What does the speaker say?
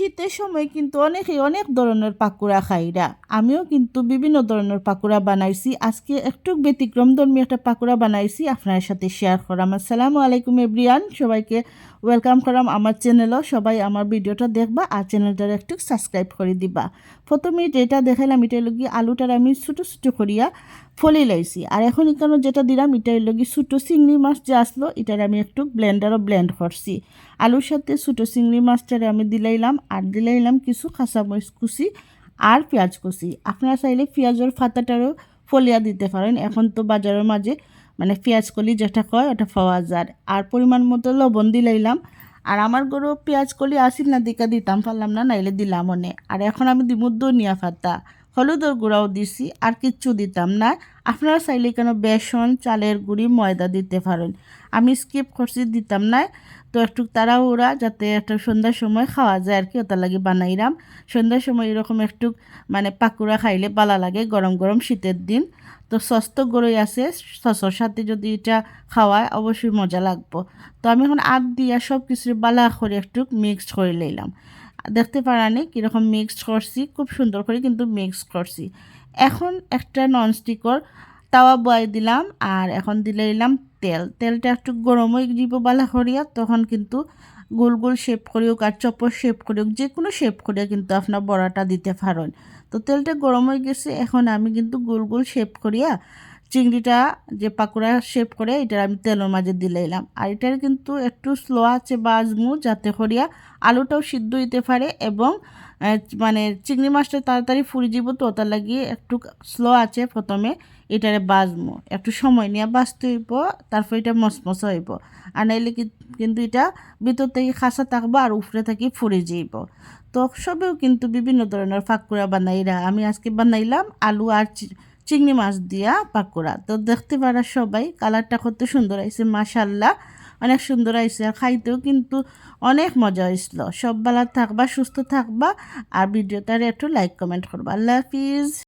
শীতের সময় কিন্তু অনেকেই অনেক ধরনের পাকুড়া খাইরা আমিও কিন্তু বিভিন্ন ধরনের পাকুড়া বানাইছি। আজকে একটু ব্যতিক্রম ধর্মী একটা পাকুড়া বানাইছি। আপনার সাথে শেয়ার করাম আসসালামু আলাইকুম এভরিয়ান। সবাইকে ওয়েলকাম করাম আমার চ্যানেলও সবাই আমার ভিডিওটা দেখবা আর চ্যানেলটার একটু সাবস্ক্রাইব করে দিবা। প্রথমে যেটা দেখাইলাম, এটা লগি আলুটার আমি ছোটো ছোটো করিয়া ফলি লাইছি। আর এখন এখানে যেটা দিলাম, এটা লগি ছোটো চিংড়ি মাছ যে আসলো, এটার আমি একটু ব্লেন্ডারও ব্লেন্ড করছি। আলুর সাথে ছোটো চিংড়ি মাছটারে আমি দিলাইলাম। আর দিলে নিলাম কিছু কাঁচামরিচ কুচি আর পেঁয়াজ কুচি। আপনারা চাইলে পেঁয়াজের ফাতাটারও ফলিয়া দিতে পারেন। এখন তো বাজারের মাঝে মানে পেঁয়াজ কলি যেটা কয়, ওটা পাওয়া যায়। আর পরিমাণ মতো লবণ দিলাইলাম আর আমার গরু পেঁয়াজ কলি আসিল না, দিকা দিতাম, পারলাম না, নাইলে দিলাম মনে আর এখন আমি দিব ধনিয়া পাতা। হলুদের গুঁড়াও দিছি আর কিচ্ছু দিতাম না। আপনারা চাইলে কেন বেসন, চালের গুঁড়ি, ময়দা দিতে পারেন। আমি স্কিপ করছি, দিতাম না। তো একটু তাড়াহুড়া যাতে একটা সন্ধ্যার সময় খাওয়া যায় আর কি ওটা লাগে বানাইলাম সন্ধ্যার সময় এরকম একটু মানে পাকুড়া খাইলে ভালো লাগে গরম গরম শীতের দিন। তো সস তো গরই আছে, সসর সাথে যদি এটা খাওয়ায় অবশ্যই মজা লাগবো। তো আমি এখন আগ দিয়া সব কিছু বালা করে একটু মিক্সড করে লইলাম দেখতে পারানি কীরকম মিক্স করছি, খুব সুন্দর করে কিন্তু মিক্স করছি। এখন একটা ননস্টিকর তাওয়া বয় দিলাম আর এখন দিলে দিলাম তেল। তেলটা একটু গরম হয়ে দিব বালা করিয়া, তখন কিন্তু গোল গোল শেপ করিও আর চপর শেপ করিও যে কোনো শেপ করিয়া কিন্তু আপনার বড়াটা দিতে পারেন। তো তেলটা গরম হয়ে গেছে, এখন আমি কিন্তু গোল গোল শেপ করিয়া চিংড়িটা যে পাকোড়া শেপ করে এটা আমি তেলের মাঝে দিলাইলাম আর এটার কিন্তু একটু স্লো আছে বাজমু যাতে করিয়া আলুটাও সিদ্ধ হইতে পারে এবং মানে চিংড়ি মাছটা তাড়াতাড়ি ফুরি যাব তো, তার লাগিয়ে একটু স্লো আছে প্রথমে, এটারে বাজমো। একটু সময় নিয়ে বাজতে হইব, তারপর এটা মসমস হইব। আর নাইলে কিন্তু এটা ভিতর থেকে খাসা থাকব আর উপরে থাকি ফুরে যাইব। তো সবেও কিন্তু বিভিন্ন ধরনের ফাঁকুড়া বানাইরা, আমি আজকে বানাইলাম আলু আর চিংড়ি মাছ দিয়া পাকোড়া। তো দেখতে পারা সবাই কালারটা কত সুন্দর আইসে মাশাল্লাহ অনেক সুন্দর আইসে আর খাইতেও কিন্তু অনেক মজা হয়েছিল সব বেলা থাকবা, সুস্থ থাকবা আর ভিডিওটার একটু লাইক কমেন্ট করবা। আল্লাহ হাফিজ।